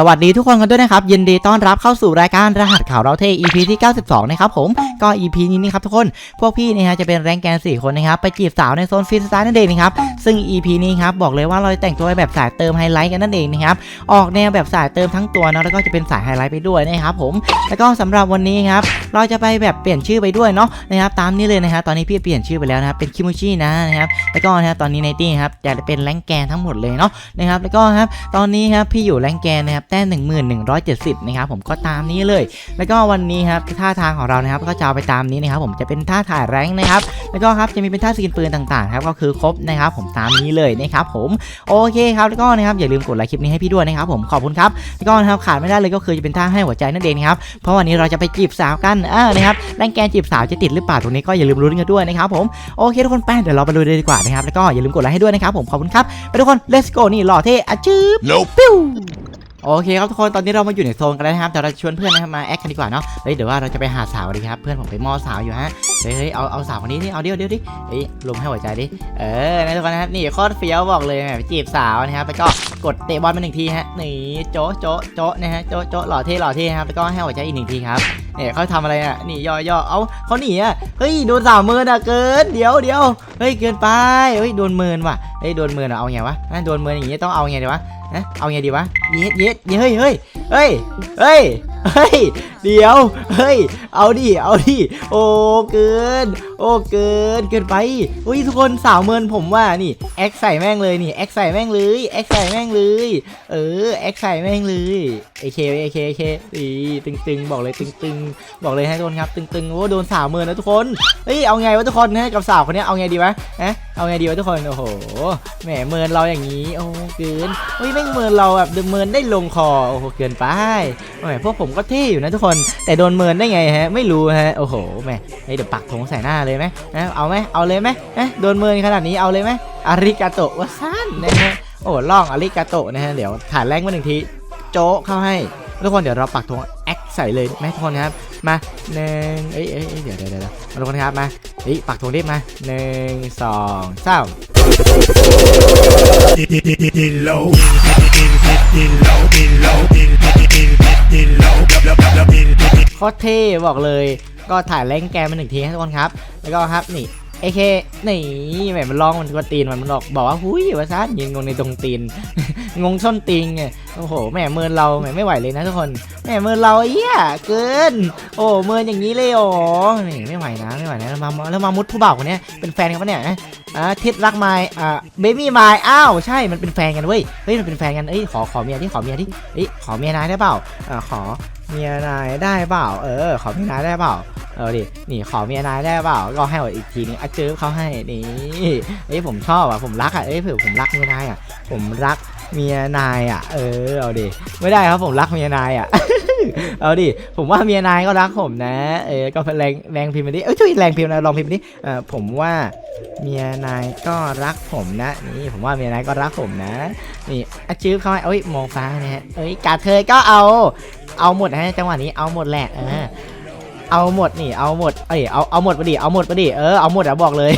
สวัสดีทุกคนกันด้วยนะครับยินดีต้อนรับเข้าสู่รายการรหัสข่าวเราเท EP ที่ 92 นะครับผมก็ EP นี้นะครับทุกคนพวกพี่นะฮะจะเป็นแรงแกน 4 คนนะครับไปจีบสาวในโซนฟรีสไตล์นั่นเองนะครับซึ่ง EP นี้ครับบอกเลยว่าเราจะแต่งตัวแบบสายเติมไฮไลท์กันนั่นเองนะครับออกแนวแบบสายเติมทั้งตัวเนาะแล้วก็จะเป็นสายไฮไลท์ไปด้วยนะครับผมแล้วก็สำหรับวันนี้ครับเราจะไปแบบเปลี่ยนชื่อไปด้วยเนาะนะครับตามนี้เลยนะครับตอนนี้พี่เปลี่ยนชื่อไปแล้วนะครับเป็นคิมูชินะนะครับแล้วก็นะครับตอนนี้ในตี้ครับจะเป็นแรงแกนทั้งหมดเลยเนาะนะครับแล้วก็ครับตอนนี้ครับพี่อยู่แรงแกนนะครับแต้ม1170นะครับผมก็ตามนี้เลย แล้วก็วันนี้ครับท่าทางของเรานะครับก็จะเอาไปตามนี้นะครับผมจะเป็นท่าถ่ายแรงนะครับแล้วก็ครับจะมีเป็นท่าสกินปืนต่างๆครับก็คือครบนะครับผมตามนี้เลยนะครับผมโอเคครับแล้วก็นะครับอย่าลืมกดไลค์คลิปนี้ให้พี่ด้วยนะครับผมขอบคุณครับแล้วก็นะครับขาดไม่ได้เลยก็คือจะเป็นท่าให้หัวใจนั่นเองนะครับเพราะวันนี้เราจะไปจีบสาวกันอ่านะครับแรงแกนจีบสาวจะติดหรือเปล่าตรงนี้ก็อย่าลืมลุ้นกันด้วยนะครับผมโอเคทุกคนไปเดี๋ยวเราไปดูเลยดีกว่านะครับแล้วก็อย่าลืมกดไลค์ให้ด้วยนะครับผมขอบคุณครับไปทุกคน let's go นี่หล่อเท่อะจืบ Nope. โอเคครับทุกคนตอนนี้เรามาอยู่ในโซนกันแล้วนะครับเดี๋ยวเราชวนเพื่อนนะครับมาแอคกันดีกว่าเนาะเฮ้ยเดี๋ยวว่าเราจะไปหาสาวดีครับเพื่อนผมไปมอสาวอยู่ฮะเฮ้ยเฮ้ยเอาเอาสาวคนนี้ดิเอาเดี๋ยวเดี๋ยวดิเฮ้ยลมให้หัวใจดิเออนะทุกคนนะครับนี่โคตรเฟี้ยวบอกเลยแหมไปจีบสาวนะครับแล้วก็กดเตะบอลมาหนึ่งทีฮะนี่โจ๊ะโจ๊ะโจ๊ะนะฮะโจ๊ะโจ๊ะหล่อเท่หล่อเท่ครับแล้วก็ให้หัวใจอีกหนึ่งทีครับเนี่ยเขาทำอะไรอะนี่ย่อย่อเอาเขาหนีอะเฮ้ยโดนสาวเมินอะเกินเดี๋ยวเดี๋ยวเฮ้ยเกินไปเฮ้ยโดนเมินว่ะเฮ้ยโดนเมินอะเอาไงวะอะโดนเมินอย่างงี้ต้องเอาไงดีวะ นะเอาไงดีวะเย็ดเย็ดเฮ้ยเฮ้ยเฮ้ยเฮ้ยเฮ้ยเดี๋ยวเฮ้ยเอาดิเอาดิโอ้เกิน โอ้เกินเกินไปอุ้ยทุกคนสาวเมินผมว่านี่แอคใส่แม่งเลยนี่แอคใส่แม่งเลยแอคใส่แม่งเลยเออแอคใส่แม่งเลยเอเคเอเคเอเคอีตึงตึงบอกเลยตึงตึงบอกเลยให้ทุกคนครับตึงตึงโอ้โดนสาวเมินนะทุกคนเฮ้ยเอาไงวะทุกคนนะกับสาวคนนี้เอาไงดีวะนะ เอาไงดีวะทุกคนโอ้โหแหมเมินเราอย่างนี้โอ้เกินเฮ้ยแม่งเมินเราแบบเมินได้ลงคอโอ้โหเกินไปแหมพวกผมก็เท่อยู่นะทุกคนแต่โดนเมินได้ไงฮะไม่รู้ฮะโอ้โหแหมเดี๋ยวปักธงใส่หน้าเลยไหมนะเอาไหมเอาเลยไหมเอ๊ะโดนเมินขนาดนี้เอาเลยไหมอาริกาโตะวาซันนะฮะโอ้ล่องอาริกาโตะนะฮะเดี๋ยวถ่ายแรงมาหนึ่งทีโจ๊ะเข้าให้ ทุกคนเดี๋ยวเราปักธงแอคใส่เลยไหมทุกคนครับมาหนึ่งเอ้ยเอ้ยเดี๋ยวเดี๋ยวเดี๋ยวทุกคนครับมาเฮ้ยปักธงรีบมาหนึ่งสองสามโคตรเท่บอกเลยก็ถ่ายแรงแกนมาหนึ่งทีให้ทุกคนครับ แล้วก็ครับนี่เอเคนี่แหมมันลองมันกวนตีนมันมันบอกบอกว่าหุยว่าซ่านยิงงงในตรงตีน งงส้นตีนไงโอ้โหแหมเมินเราแหมไม่ไหวเลยนะทุกคนแหมเมินเราเอี้ยเกิน โอ้เมินอย่างนี้เลยโอ้นี่ไม่ไหวนะไม่ไหวนะแล้วมาแล้วมามุดผู้บ่าวคนนี้เป็นแฟนกันปะเนี่ยอ่าทิศรักไมล์อ่าเบบี้ไมล์อ้าวใช่มันเป็นแฟนกันเว้ยเฮ้ยมันเป็นแฟนกันเอ้ยขอขอเมียที่ขอเมียที่เอ้ยขอเมียนายได้เปล่าอ่าขอเมียนายได้เปล่า เออ ขอเมียนายได้เปล่าเออดินี่ขอเมียนายได้เปล่าก็ให้อีกทีนึงอะเจอเขาให้นี่เอ้ยผมชอบอะผมรักอะเอ้ยเผื่อผมรักเมียนายอะผมรัก เมียนายอะ เออเอาดิไม่ได้ครับผมรักเมียนายอะ เอาดิผมว่าเมียนายก็รักผมนะ เออก็แรงแรงพิมพ์มาดิเอ้ยช่วยแรงพิมพ์นะลองพิมพ์มาดิเออผมว่าเมียนายก็รักผมนะ นี่ผมว่าเมียนายก็รักผมนะนี่อะจื้อเขาให้เอ้ยมองฟ้านะฮะเอ้ยกาเธอก็เอา เอาหมดฮะจังหวะนี้เอาหมดแหละเออเอาหมดนี่เอาหมดเอ้ยเอาเอาหมดไปดิเอาหมดไปดิเออเอาหมดอะบอกเลย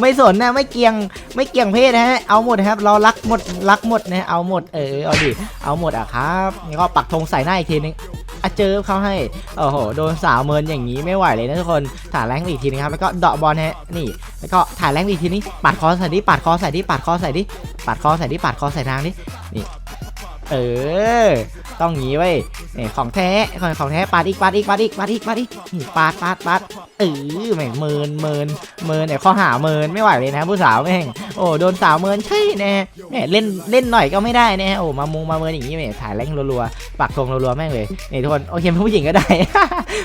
ไม่สนนะไม่เกียง ไม่เกี่ยงเพศนะฮะเอาหมดนะครับ เรารักหมดรักหมดนะเอาหมดเออเอาดิเอาหมดอะครับนี่ก็ปักธงใส่หน้าอีกทีนึงอะเจอเขาให้โอ้โหโดนสาวเมินอย่างนี้ไม่ไหวเลยนะทุกคนถ่ายแรงอีกทีนึงครับแล้วก็เดาะบอลฮะนี่ แล้วก็ถ่ายแรงอีกทีนี้ปาดคอใส่ดิปาดคอใส่ดิปาดคอใส่ดิปาดคอใส่ดิปาดคอใส่นางดินี่ เออ ต้องงี้ไว้เนี่ของแท้ของของแท้ปาดอีกปาดอีกปาดอีกปาดอีกปาดอีกนี่ปาดปาดปาดเออแม่งเมินเมินเมินเนี่ยข้อหาเมินไม่ไหวเลยนะผู้สาวแม่งโอ้โดนสาวเมินใช่แน่แม่เล่นเล่นหน่อยก็ไม่ได้นะโอ้มามุงมาเมินอย่างนี้แม่ถ่ายแรงรัวๆปักธงรัวๆแม่งเลยนี่ทุกคนโอเคผู้หญิงก็ได้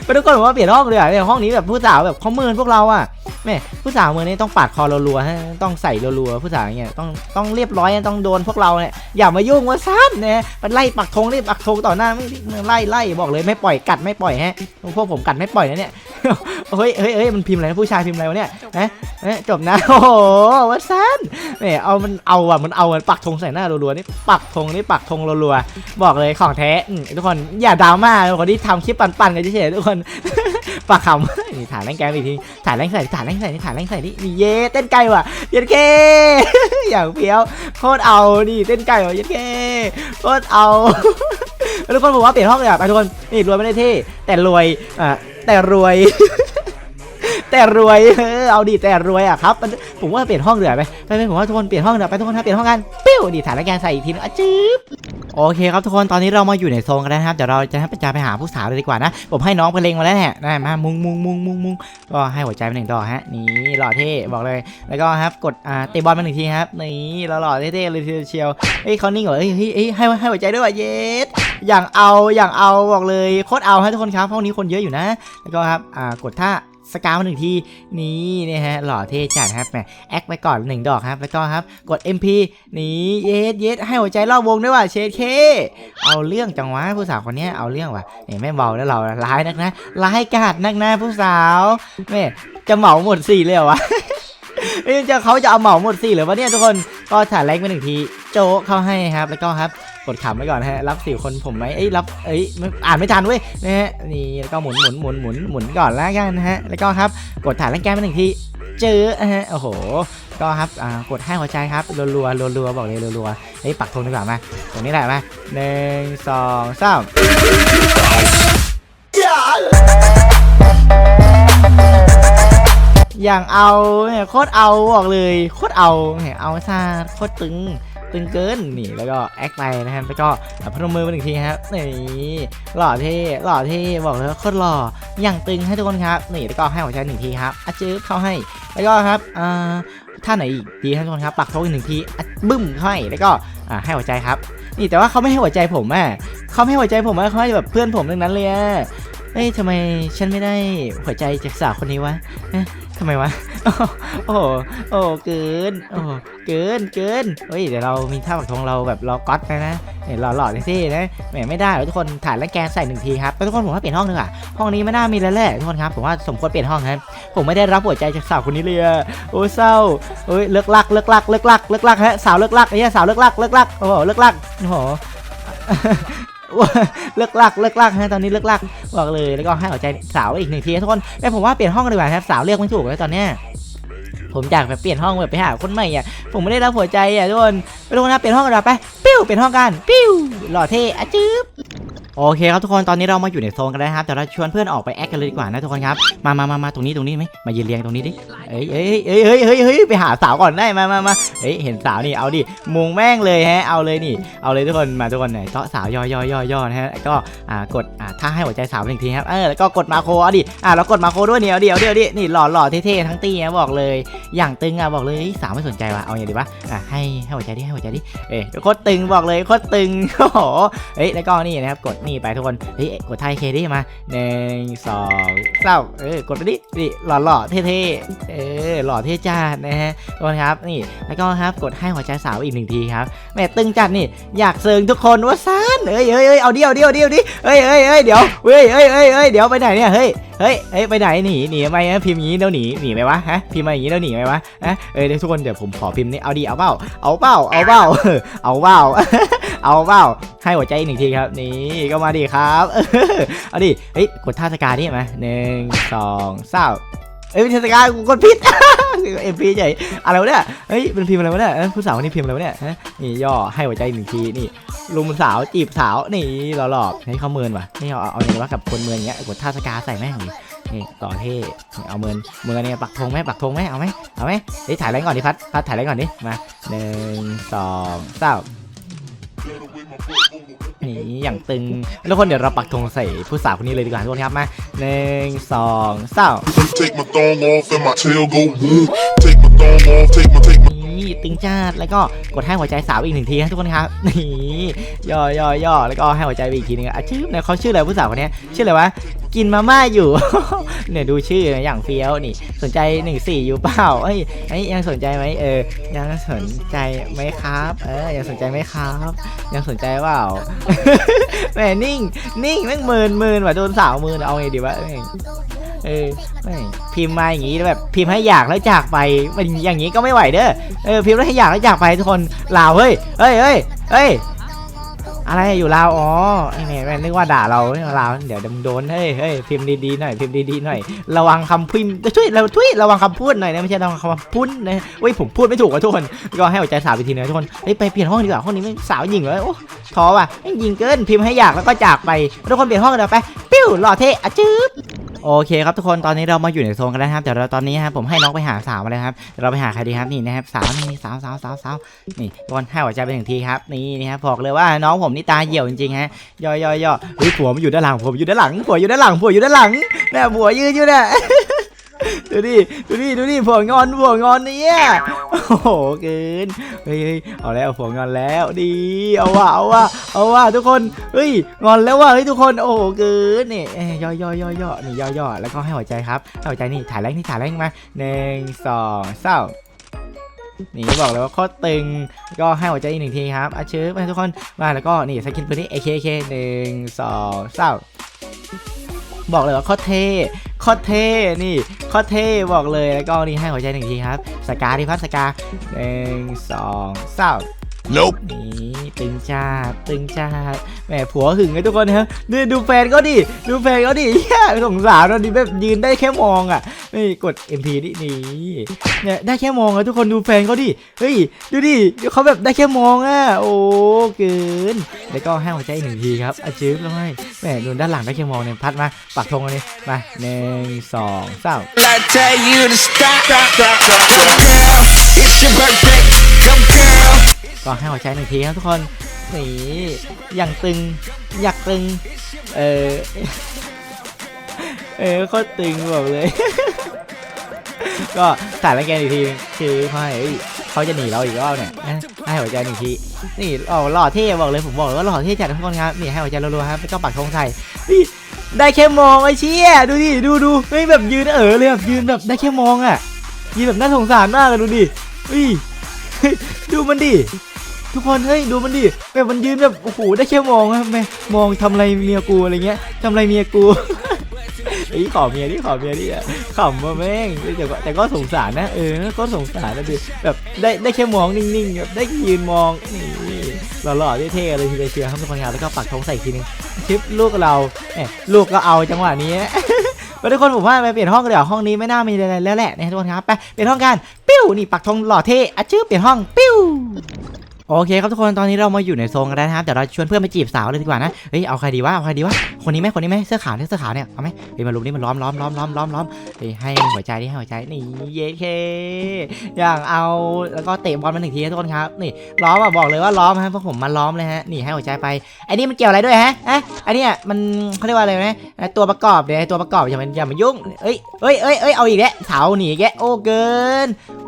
ไปทุกคนบอกว่าเปลี่ยนห้องเลยอะเนี่ยห้องนี้แบบผู้สาวแบบเขาเมินพวกเราอะแม่ผู้สาวเมินนี่ต้องปาดคอรัวๆฮะต้องใส่รัวๆผู้สาวอย่างเงี้ยต้องต้องเรียบร้อยต้องโดนพวกเราเนี่ยอย่ามายุ่งว่าซ้ำเนี่ยมันไล่ปักธงนี่ปักธงต่อหน้าไม่ไล่ไล่บอกเลยไม่ปล่อยกัดไม่ปล่อยฮะพวกผมกัดไม่ปล่อยนะเนี่ย เฮ้ยเฮ้ยเฮ้ยมันพิมพ์อะไรนะผู้ชายพิมพ์อะไรวะเนี่ยฮะเอ๊ะจบนะ โอ้โหว่าสั้นเนี่ยเอามันเอาอะมันเอามันปักธงใส่หน้ารัวๆนี่ปักธงนี่ปักธงรัวๆบอกเลยของแท้อืมทุกคนอย่าดราม่าคนที่ทำคลิปปั่นๆกันเฉยๆทุกคนปากคำนี่ถ่ายแรงแกมอีกทีถ่ายแรงใส่ถ่ายแรงใส่นี่ถ่ายแรงใส่นี่นี่เย่เต้นไกลว่ะเย็นเคอย่างเพี้ยวโคตรเอานี่เต้นไกลว่ะเย็นเคโคตรเอาทุกคนบอกว่าเปลี่ยนห้องเลยอะไปทุกคนนี่รวยไม่ได้เท่แต่รวยอะ แต่รวย แต่รวยเออเอาดิแต่รวยอะครับผมว่าเปลี่ยนห้องเดือไปไปไปผมว่าทุกคนเปลี่ยนห้องเดือไปทุกคนครับเปลี่ยนห้องกันปิ้วดิถ่ายรายการใส่อีกทีนึงอะจื๊บโอเคครับทุกคนตอนนี้เรามาอยู่ในโซนกันแล้วนะครับเดี๋ยวเราจะให้จะไปหาผู้สาวเลยดีกว่านะผมให้น้องไปเลงมาแล้วเนี่ยนะมามุงมุงมุงมุงมุงก็ให้หัวใจไปหนึ่งดอกฮะนี่หล่อเท่บอกเลย แล้วก็ครับกดอ่าเตะบอลมาหนึ่งทีครับนี่หล่อเท่ๆเลยทีเดียวเชียวเฮ้ยเขานิ่งเหรอเฮ้ยเฮ้ยให้ให้หัวใจด้วยว่ะเยส อย่างเอาอย่างเอาบอกเลยโคตรเอาฮะทุกคนครับห้องนี้คนเยอะอยู่นะ แล้วก็ครับอ่ากดท่าสกาวหนึ่งทีนี่นะฮะหล่อเท่จัดครับแหมแอคไปก่อนหนึ่งดอกครับแล้วก็ครับกด MP นี่เยสเยสให้หัวใจรอบวงด้วยว่ะเชดเค เอาเรื่องจังวะผู้สาวคนนี้เอาเรื่องว่ะเนี่ยไม่เบาแล้วเราร้ายนักนะร้ายกาดนักนะผู้สาวแม่จะเหมาหมดสี่เลยเหรอวะเจะเขาจะเอาเหมาหมดสี่เลยวะเนี่ยทุกคนก็ถ่ายแรงไปหนึ่งทีโจเข้าให้ครับแล้วก็ครับ กดขำไว้ก่อนฮะ รับสี่คนผมไหมเอ้ยรับเอ้ยอ่านไม่ทันเว้ยนะฮะนี่แล้วก็หมุนหมุนหมุนหมุนหมุนก่อนแล้วกันนะฮะแล้วก็ครับกดถ่ายแรงแก้ไปหนึ่งทีเจอฮะโอ้โห ก็ครับอ่ากดให้หัวใจครับรัวๆรัวๆบอกเลยรัวๆเฮ้ยปักธงดีกว่ามาตรงนี้แหละมาหนึ่งสองสามอย่างเอาโคตรเอาบอกเลยโคตรเอาเนี่ยเอาซาโคตรตึง ตึงเกินนี่แล้วก็แอคไปนะครับแล้วก็พนมมือมาหนึ่งทีครับนี่หล่อเท่หล่อเท่บอกเลยว่าโคตรหล่ออย่างตึงให้ทุกคนครับนี่แล้วก็ให้หัวใจหนึ่งทีครับอะจื๊บเข้าให้ แล้วก็ครับอ่าท่าไหนอีกดีให้ทุกคนครับปักโทอีกหนึ่งทีบึ้มเข้าให้แล้วก็อ่าให้หัวใจครับ นี่แต่ว่าเขาไม่ให้หัวใจผมอะเขาไม่ให้หัวใจผมอะเขาให้แบบเพื่อนผมทั้งนั้นเลยอะ เอ้ยทำไมฉันไม่ได้หัวใจจากสาวคนนี้วะเอ๊ะทำไมวะ โอ้โหโอ้โหเกิน โอ้โหเกิน เกินเฮ้ย เดี๋ยวเรามีท่าปักธงเราแบบรอก๊อตไปนะเนี่ยหล่อๆเท่ๆนะ แหมไม่ได้หรอกทุกคนถ่ายแล้วแกนใส่หนึ่งทีครับแล้วทุกคนผมว่าเปลี่ยนห้องหนึงอะ ห้องนี้ไม่น่ามีแล้วแหละทุกคนครับ ผมว่าสมควรเปลี่ยนห้องครับ ผมไม่ได้รับหัวใจจากสาวคนนี้เลยอะโอ้ยเศร้าโอ้ย เลิกลัก เลิกลัก เลิกลัก เลิกลักฮะ สาวเลิกลักไอ้เหี้ยสาวเลิกลัก เลิกลัก โอ้โห เลิกลัก โอ้โห เลิกลักเลิกลักฮะตอนนี้เลิกลักบอกเลยแล้วก็ให้หัวใจสาวอีกหนึ่งทีทุกคนแต่ผมว่าเปลี่ยนห้องกันดีกว่าครับสาวเรียกไม่ถูกแล้วตอนเนี้ยผมอยากแบบเปลี่ยนห้องแบบไปหาคนใหม่อะผมไม่ได้รับหัวใจอะทุกคนไปทุกคนนะเปลี่ยนห้องกันเราไปปิ้วเปลี่ยนห้องกันปิ้วหล่อเท่อะจื๊บ โอเคครับทุกคนตอนนี้เรามาอยู่ในโซนกันแล้วครับเดี๋ยวเราชวนเพื่อนออกไปแอคกันเลยดีกว่านะทุกคนครับมามามามาตรงนี้ตรงนี้ไหมมายืนเรียงตรงนี้ดิเอ้ยเอ้ยเอ้ยเอ้ยเอ้ยเอ้ยไปหาสาวก่อนได้มามามาเอ้ยเห็นสาวนี่เอาดิมุงแม่งเลยฮะเอาเลยนี่เอาเลยทุกคนมาทุกคนเนี่ยเจาะสาวย่อย่อย่อย่อนะฮะก็อ่ากดอ่าถ้าให้หัวใจสาวหนึ่งทีครับเออแล้วก็กดมาโคเอาดิอ่าแล้วกดมาโคด้วยเนี่ยเอาดิเอาดิเอาดินี่หล่อหล่อเท่ๆทั้งตีนะบอกเลย อย่างตึงอะบอกเลยสาวไม่สนใจว่ะเอาอย่างดีวะอะให้ให้หัวใจดิให้หัวใจดิเอ้ยโคตรตึงบอกเลยโคตรตึงโอ้โหเฮ้ยแล้วก็นี่นะครับกดนี่ไปทุกคน เฮ้ยกดไทยเคดิมาหนึ่งสองสามเออกดไปดินี่หล่อหล่อๆเท่ๆเออหล่อเท่จ้านะฮะทุกคนครับนี่แล้วก็ครับกดให้หัวใจสาวอีกหนึ่งทีครับแม่ตึงจัดนี่อยากเซิงทุกคนว่าซานเอ้ยเอ้ยเอ้ยเอาเดียวเดียวเดียวดิเอ้ยเอ้ยเอ้ยเดี๋ยวเฮ้ยเอ้ยเอ้ยเอ้ยเดี๋ยวไปไหนเนี่ยเฮ้ย เฮ้ยเฮ้ยไปไหนหนีหนีไมฮะพิมพ์อย่างนี้เดี๋ยวหนีหนีไหมวะฮะพิมพ์มาอย่างนี้เดี๋ยวหนีไหมวะฮะเอ้ยเดี๋ยวทุกคนเดี๋ยวผมขอพิมพ์นี่เอาดีเอาเปล่าเอาเปล่าเอาเปล่าเอาเปล่าเอาเปล่าให้หัวใจอีกหนึ่งทีครับนี่ก็มาดีครับเอาดิเฮ้ยกดท่าสกานี่มาหนึ่งสองสามเอ้ยเป็นท่าสกากูกดผิด เอ็มพีใหญ่อะไรวะเนี่ยเฮ้ยเป็นพิมพ์อะไรวะเนี่ยผู้สาวคนนี้พิมพ์อะไรวะเนี่ยนี่ย่อให้หัวใจหนึ่งทีนี่ลุมสาวจีบสาวนี่หล่อๆให้เขาเมินว่ะนี่เอาเอาเอย่างนี้ว่ากับคนเมินเงี้ยกดท่าสกาใส่แม่งนี่ต่อเท่นี่เอาเมินเมินเนี่ยปักธงไหมปักธงไหมเอาไหมเอาไหมเฮ้ยถ่ายแรงก่อนดิพัดพัดถ่ายแรงก่อนดิมาหนึ่งสองสาม นี่อย่างตึงทุกคนเดี๋ยวเราปักธงใส่ผู้สาวคนนี้เลยดีกว่าทุกคนครับมาหนึ่งสองสาม ตึงจ้าแล้วก็กดให้หัวใจสาวอีกหนึ่งทีนะทุกคนครับนี่ย่อย่อย่อแล้วก็ให้หัวใจไปอีกทีนึงอะชื่อเนี่ยเขาชื่ออะไรผู้สาวคนนี้ชื่ออะไรวะกินมาม่าอยู่เนี่ยดูชื่อนะอย่างเฟี้ยวนี่ สนใจหนึ่งสี่อยู่เปล่าเอ้ยไอ้ยยังสนใจไหมเออ ยังสนใจไหมครับ เออยังสนใจไหมครับ ยังสนใจเปล่าแหมนิ่งนิ่งแม่งหมื่นหมื่นว่ะโดนสาวมืนเอาไงดีวะ เออแม่งพิมพ์มาอย่างงี้แล้วแบบพิมพ์ให้อยากแล้วจากไปมันอย่างงี้ก็ไม่ไหวเด้อเออพิมพ์แล้วให้อยากแล้วจากไปทุกคนลาวเฮ้ยเฮ้ยเฮ้ยเฮ้ยอะไรอยู่ลาวอ๋อไอ้แม่แม่นึกว่าด่าเราไม่ลาวเดี๋ยวเดี๋ยวมึงโดนเฮ้ยเฮ้ยพิมพ์ดีๆหน่อยพิมพ์ดีๆหน่อย ระวังคำพิมพ์ช่วยเราช่วยระวังคำพูดหน่อยนะไม่ใช่ระวังคำพูดนะเว้ยผมพูดไม่ถูกอะทุกคนก็ให้หัวใจสาวไปทีนึงนะทุกคนเฮ้ยไปเปลี่ยนห้องดีกว่าห้องนี้ไม่สาวหญิงเลยโอ้ท้อว่ะไอ้ยิงเกินพิมพ์ให้อยากแล้วก็จากไปทุกคนเปลี่ยนห้องกันเดี๋ยวไปปิ้วหล่อเท่อะจื๊บ โอเคครับทุกคนตอนนี้เรามาอยู่ในโซนกันแล้วครับแต่เราตอนนี้ครับผมให้น้องไปหาสาวมาเลยครับเดี๋ยวเราไปหาใครดีครับนี่นะครับสาวนี่สาวสาวสาวสาวนี่บอนให้หัวใจไปหนึ่งทีครับนี่นะครับบอกเลยว่าน้องผมนี่ตาเหี่ยวจริงๆฮะย่อยย่อยย่อเฮ้ยผัวมันอยู่ด้านหลังผมอยู่ด้านหลังผัวอยู่ด้านหลังผัวอยู่ด้านหลังเนี่ยผัวยืนอยู่เนี่ย ดูดิ ดูดิ ดูดิผัวงอนผัวงอนเนี่ยโอ้โหเกิน เฮ้ยเอาแล้วผัวงอนแล้วดี เอาว่ะเอาว่ะเอาว่ะทุกคน เฮ้ย งอนแล้วว่ะเฮ้ยทุกคน โอ้โหเกินนี่ยย่อย่อย่อย่อนี่ย่อย่อแล้วก็ให้หัวใจครับให้หัวใจนี่ถ่ายแรงนี่ถ่ายแรงมาหนึ่งสองสามนี่บอกเลยว่าโคตรตึงก็ให้หัวใจอีกหนึ่งทีครับอาชื้อมาทุกคนมาแล้วก็นี่สกินปืนนี้ AKK หนึ่งสองสาม บอกเลยว่าโคตรเท่โคตรเท่นี่โคตรเท่บอกเลยแล้วก็นี่ให้หัวใจหนึ่งทีครับ สกาที่พัดสกาหนึ่งสองสาม Nope. นี่ ตึงจ้าตึงจ้าแหมผัวหึงไงทุกคนนะดูดูแฟนก็ดิดูแฟนก็ดิเหี้ยสงสารเราดิแบบยืนได้แค่มองอะนี่กด MP นี่นี่เนี่ยได้แค่มองอะทุกคนดูแฟนเขาดิเฮ้ยดูดิเขาแบบได้แค่มองอะโอ้เกินแล้วก็ห้หัวใจอีกหนึ่งทีครับอาจื้อแล้วให้แหมดูด้านหลังได้แค่มองเนี่ยพัดมาปักธงอันนี้มาหนึ่งสองสาม It's your birthday. Go girl. ก็ให้หัวใจหนึ่งทีครับทุกคนนี่อย่างตึง อยากตึง เออ เออโคตรตึงบอกเลย ก็ถ่ายแล้วแกนอีกทีคือเขาเอ้ยเขาจะหนีเราอีกรอบเนี่ยให้หัวใจหนึ่งที นี่อหล่อเท่บอกเลยผมบอกว่าหล่อเท่จัดทุกคนครับนี่ให้หัวใจรัวๆครับไม่ต้องปักธงใส่นี่ได้แค่มองไอ้เชี่ยดูดิดูดูเฮ้ยแบบยืนเออเลยแบบยืนแบบได้แค่มองอะยืนแบบน่าสงสารมากเลยดูดิเฮ้ยเฮ้ยดูมันดิ ทุกคนเฮ้ยดูมันดิแบบมันยืนแบบโอ้โหได้แค่มองอะแม่มองทำอะไรเมียกูอะไรเงี้ยทำอะไรเมียกูไอ้ขอเมียนี่ขอเมียนี่อะขำมาแม่งแต่ก็แต่ก็สงสารนะเออก็สงสารนะดิแบบได้ได้แค่มองนิ่งๆแบบได้ยืนมองนี่หล่อๆเท่ๆเลยทีเดียวเชียร์ครับทุกคนครับแล้วก็ปักธงใส่ทีนึงชิปลูกเราเอยลูกก็เอาจังหวะนี้ไปทุกคนผมว่าไปเปลี่ยนห้องกันเดี๋ยวห้องนี้ไม่น่ามีอะไรแล้วแหละนะทุกคนครับไปเปลี่ยนห้องกันปิ้วนี่ปักธงหล่อเท่อะชื่อเปลี่ยนห้องปิ้ว โอเคครับทุกคนตอนนี้เรามาอยู่ในโซนกันแล้วนะครับเดี๋ยวเราชวนเพื่อนไปจีบสาวเลยดีกว่านะเฮ้ยเอาใครดีวะเอาใครดีวะคนนี้ไหมคนนี้ไหมเสื้อขาวเนี่ยเสื้อขาวเนี่ยเอาไหมเฮ้ยมาลุมนี่มันล้อมล้อมล้อมล้อมล้อมล้อมเฮ้ยให้หัวใจดิให้หัวใจนี่เย้เคอย่างเอาแล้วก็เตะบอลมาหนึ่งทีนะทุกคนครับนี่ล้อมอะบอกเลยว่าล้อมฮะพวกผมมาล้อมเลยฮะนี่ให้หัวใจไปไอ้นี่มันเกี่ยวอะไรด้วยฮะเอ๊ะไอ้นี่มันเขาเรียกว่าอะไรนะตัวประกอบเดี๋ยวตัวประกอบอย่ามันอย่ามายุ่งเอ้ยเอ้ยเอ้ยเอ้ยเอาอีกแล้วสาวหนีแกโอ้เกิน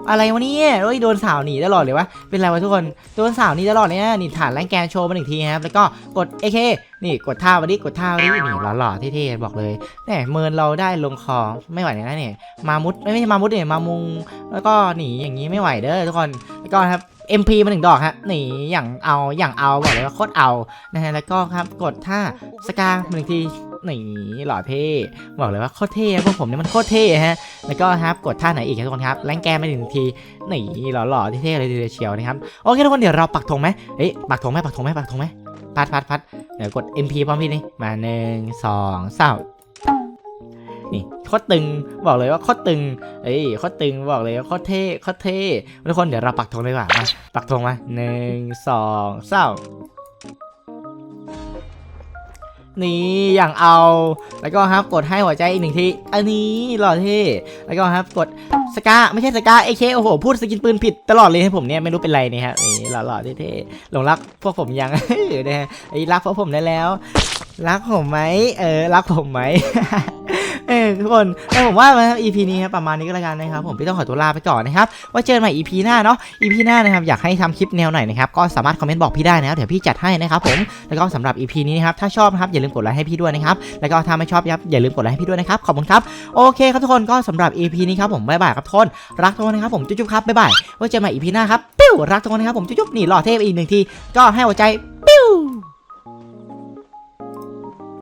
อะไรวะเนี่ยเอ้ยโดนสาวหนีตลอดเลยวะเป็นไรวะทุกคนโดนนสาวนีตลอดเลยนะนี่ฐานแรงแกนโชว์มาหนึ่งทีครับ แล้วก็กด AK นี่กดท่าวันนี้กดท่าวันนี้นี่หล่อๆเท่ๆบอกเลยแหมเมินเราได้ลงคอไม่ไหวเลยนะเนี่ยมามุดไม่ไม่ใช่มามุดเนี่ยมามุง แล้วก็หนีอย่างนี้ไม่ไหวเด้อทุกคนแล้วก็ครับ MP มาหนึ่งดอกฮะหนีอย่างเอาอย่างเอาบอกเลยว่าโคตรเอานะฮะแล้วก็ครับกดท่าสกามาหนึ่งที นีหล่อเท่บอกเลยว่าโคตรเท่พวกผมเนี่ยมันโคตรเท่ฮะแล้วก็ครับกดท่าไหนอีกครับทุกคนครับแรงแกไปหนึ่งทีนี่หล่อๆเท่ๆเลยทีเดียวเชียวนะครับโอเคทุกคนเดี๋ยวเราปักธงไหมเอ้ยปักธงไหมปักธงไหมปักธงไหมพัดพัดพัดเดี๋ยวกด MP พร้อมพี่นี่มาหนึ่งสองสามนี่โคตรตึงบอกเลยว่าโคตรตึงเอ้ยโคตรตึงบอกเลยว่าโคตรเท่โคตรเท่ทุกคนเดี๋ยวเราปักธงเลยกว่ามาปักธงมาหนึ่งสองสาม นี่อย่างเอา แล้วก็ครับกดให้หัวใจอีกหนึ่งที อันนี้หล่อเท่แล้วก็ครับกดสกาไม่ใช่สกาเอเคโอ้โหพูดสกินปืนผิดตลอดเลยให้ผมเนี่ยไม่รู้เป็นไรเนี่ยครับนี่หล่อๆเท่ๆหลงรักพวกผมยังนะฮะไอรักพวกผมได้แล้ว รักผมไหมเออรักผมไหม เออทุกคนแต่ผมว่ามา EP นี้ครับประมาณนี้ก็แล้วกันนะครับ ผมพี่ต้องขอตัวลาไปก่อนนะครับไว่าเจอกันใหม่ EP หน้าเนาะ EP หน้านะครับอยากให้ทำคลิปแนวไหนนะครับก็สามารถคอมเมนต์บอกพี่ได้นะครับเดี๋ยวพี่จัดให้นะครับผมแล้วก็สำหรับ EP นี้นะครับถ้าชอบนะครับอย่าลืมกดไลค์ให้พี่ด้วยนะครับแล้วก็ถ้าไม่ชอบครับอย่าลืมกดไลค์ให้พี่ด้วยนะครับขอบคุณครับโอเคครับทุกคนก็สำหรับ EP นี้ครับผมบ๊ายบายครับทุกคนรักทุกคนนะครับผมจุ๊บๆครับบ๊ายบายไว้เจอกันใหม่ EP หน้าครับปิ้วรักทุกคนนะครับผมจุ๊บๆนี่หล่อเทพอีกหนึ่งทีก็ให้หัวใจปิ้ว